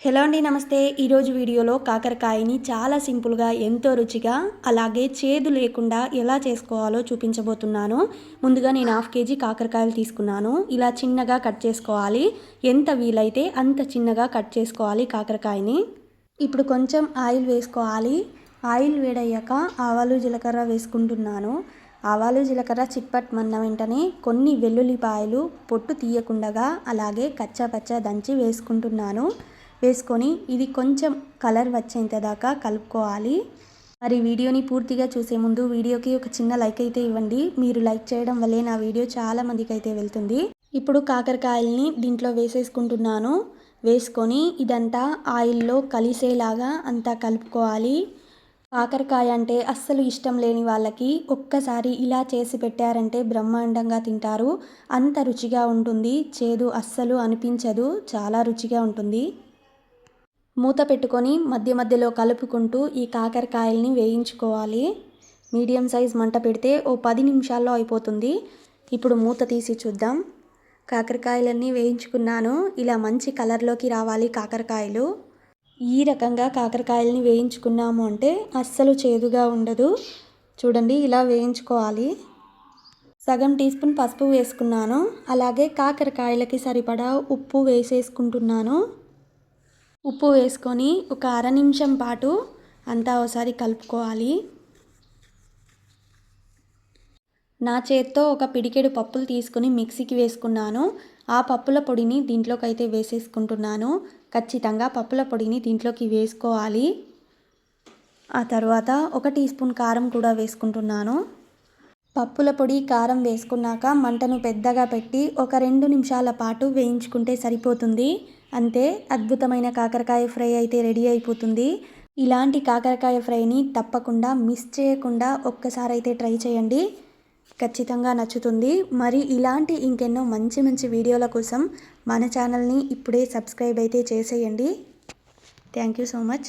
Hello అండి నమస్తే. ఈరోజు వీడియోలో కాకరకాయని చాలా సింపుల్గా ఎంతో రుచిగా అలాగే చేదు లేకుండా ఎలా చేసుకోవాలో చూపించబోతున్నాను. ముందుగా నేను హాఫ్ కేజీ కాకరకాయలు తీసుకున్నాను. ఇలా చిన్నగా కట్ చేసుకోవాలి. ఎంత వీలైతే అంత చిన్నగా కట్ చేసుకోవాలి కాకరకాయని. ఇప్పుడు కొంచెం ఆయిల్ వేసుకోవాలి. ఆయిల్ వేడయ్యాక ఆవాలు జీలకర్ర వేసుకుంటున్నాను. ఆవాలు జీలకర్ర చిట్పట్మన్న వెంటనే కొన్ని వెల్లుల్లిపాయలు పొట్టు తీయకుండగా అలాగే కచ్చాపచ్చ దంచి వేసుకుంటున్నాను. వేసుకొని ఇది కొంచెం కలర్ వచ్చేంత దాకా కలుపుకోవాలి. మరి వీడియోని పూర్తిగా చూసే ముందు వీడియోకి ఒక చిన్న లైక్ అయితే ఇవ్వండి. మీరు లైక్ చేయడం వల్లే నా వీడియో చాలా మందికి అయితే వెళ్తుంది. ఇప్పుడు కాకరకాయల్ని దీంట్లో వేసేసుకుంటున్నాను. వేసుకొని ఇదంతా ఆయిల్లో కలిసేలాగా అంతా కలుపుకోవాలి. కాకరకాయ అంటే అస్సలు ఇష్టం లేని వాళ్ళకి ఒక్కసారి ఇలా చేసి పెట్టారంటే బ్రహ్మాండంగా తింటారు. అంత రుచిగా ఉంటుంది. చేదు అస్సలు అనిపించదు. చాలా రుచిగా ఉంటుంది. మూత పెట్టుకొని మధ్య మధ్యలో కలుపుకుంటూ ఈ కాకరకాయల్ని వేయించుకోవాలి. మీడియం సైజ్ మంట పెడితే ఓ పది నిమిషాల్లో అయిపోతుంది. ఇప్పుడు మూత తీసి చూద్దాం. కాకరకాయలన్నీ వేయించుకున్నాను. ఇలా మంచి కలర్లోకి రావాలి కాకరకాయలు. ఈ రకంగా కాకరకాయలని వేయించుకున్నాము అంటే అస్సలు చేదుగా ఉండదు. చూడండి ఇలా వేయించుకోవాలి. సగం టీ స్పూన్ పసుపు వేసుకున్నాను. అలాగే కాకరకాయలకి సరిపడా ఉప్పు వేసేసుకుంటున్నాను. ఉప్పు వేసుకొని ఒక అర నిమిషం పాటు అంతా ఒకసారి కలుపుకోవాలి. నా చేత్తో ఒక పిడికెడు పప్పులు తీసుకుని మిక్సీకి వేసుకున్నాను. ఆ పప్పుల పొడిని దీంట్లోకి అయితే వేసేసుకుంటున్నాను. ఖచ్చితంగా పప్పుల పొడిని దీంట్లోకి వేసుకోవాలి. ఆ తర్వాత ఒక టీ స్పూన్ కారం కూడా వేసుకుంటున్నాను. పప్పుల పొడి కారం వేసుకున్నాక మంటను పెద్దగా పెట్టి ఒక రెండు నిమిషాల పాటు వేయించుకుంటే సరిపోతుంది. అంతే అద్భుతమైన కాకరకాయ ఫ్రై అయితే రెడీ అయిపోతుంది. ఇలాంటి కాకరకాయ ఫ్రైని తప్పకుండా మిస్ చేయకుండా ఒక్కసారి అయితే ట్రై చేయండి. ఖచ్చితంగా నచ్చుతుంది. మరి ఇలాంటి ఇంకెన్నో మంచి మంచి వీడియోల కోసం మన ఛానల్ని ఇప్పుడే సబ్స్క్రైబ్ అయితే చేసేయండి. Thank you so much.